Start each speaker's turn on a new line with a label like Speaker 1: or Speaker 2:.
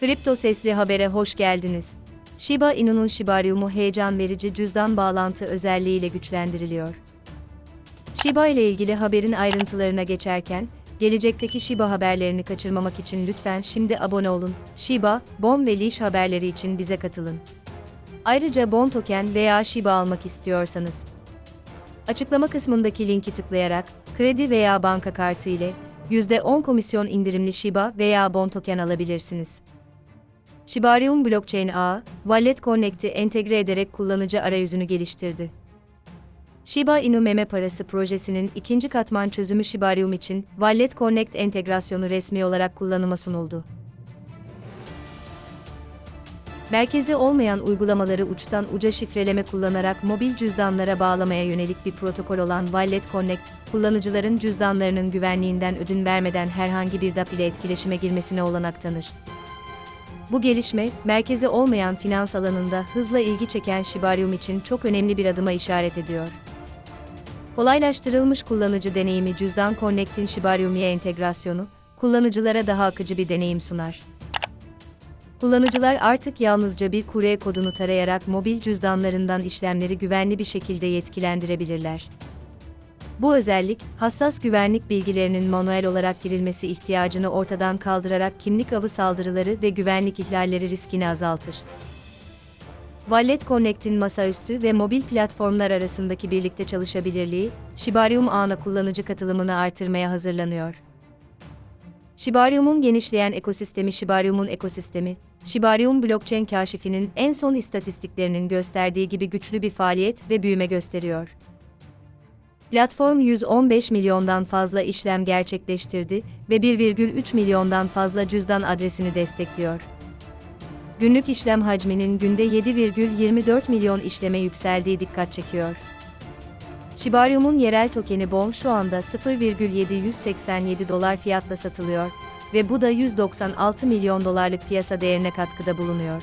Speaker 1: Kripto Sesli Haber'e hoş geldiniz. Shiba Inu'nun Shibarium'u heyecan verici cüzdan bağlantı özelliğiyle güçlendiriliyor. Shiba ile ilgili haberin ayrıntılarına geçerken, gelecekteki Shiba haberlerini kaçırmamak için lütfen şimdi abone olun. Shiba, Bon ve Leash haberleri için bize katılın. Ayrıca Bon token veya Shiba almak istiyorsanız, açıklama kısmındaki linki tıklayarak, kredi veya banka kartı ile %10 komisyon indirimli Shiba veya Bon token alabilirsiniz. Shibarium Blockchain ağı, Wallet Connect'i entegre ederek kullanıcı arayüzünü geliştirdi. Shiba Inu meme parası projesinin ikinci katman çözümü Shibarium için Wallet Connect entegrasyonu resmi olarak kullanıma sunuldu. Merkezi olmayan uygulamaları uçtan uca şifreleme kullanarak mobil cüzdanlara bağlamaya yönelik bir protokol olan Wallet Connect, kullanıcıların cüzdanlarının güvenliğinden ödün vermeden herhangi bir DAP ile etkileşime girmesine olanak tanır. Bu gelişme, merkezi olmayan finans alanında hızla ilgi çeken Shibarium için çok önemli bir adıma işaret ediyor. Kolaylaştırılmış kullanıcı deneyimi Cüzdan Connect'in Shibarium'ya entegrasyonu, kullanıcılara daha akıcı bir deneyim sunar. Kullanıcılar artık yalnızca bir QR kodunu tarayarak mobil cüzdanlarından işlemleri güvenli bir şekilde yetkilendirebilirler. Bu özellik, hassas güvenlik bilgilerinin manuel olarak girilmesi ihtiyacını ortadan kaldırarak kimlik avı saldırıları ve güvenlik ihlalleri riskini azaltır. Wallet Connect'in masaüstü ve mobil platformlar arasındaki birlikte çalışabilirliği, Shibarium ağına kullanıcı katılımını artırmaya hazırlanıyor. Shibarium'un genişleyen ekosistemi Shibarium'un ekosistemi, Shibarium blockchain kaşifinin en son istatistiklerinin gösterdiği gibi güçlü bir faaliyet ve büyüme gösteriyor. Platform 115 milyondan fazla işlem gerçekleştirdi ve 1,3 milyondan fazla cüzdan adresini destekliyor. Günlük işlem hacminin günde 7,24 milyon işleme yükseldiği dikkat çekiyor. Shibarium'un yerel tokeni BOM şu anda 0,787 dolar fiyatla satılıyor ve bu da 196 milyon dolarlık piyasa değerine katkıda bulunuyor.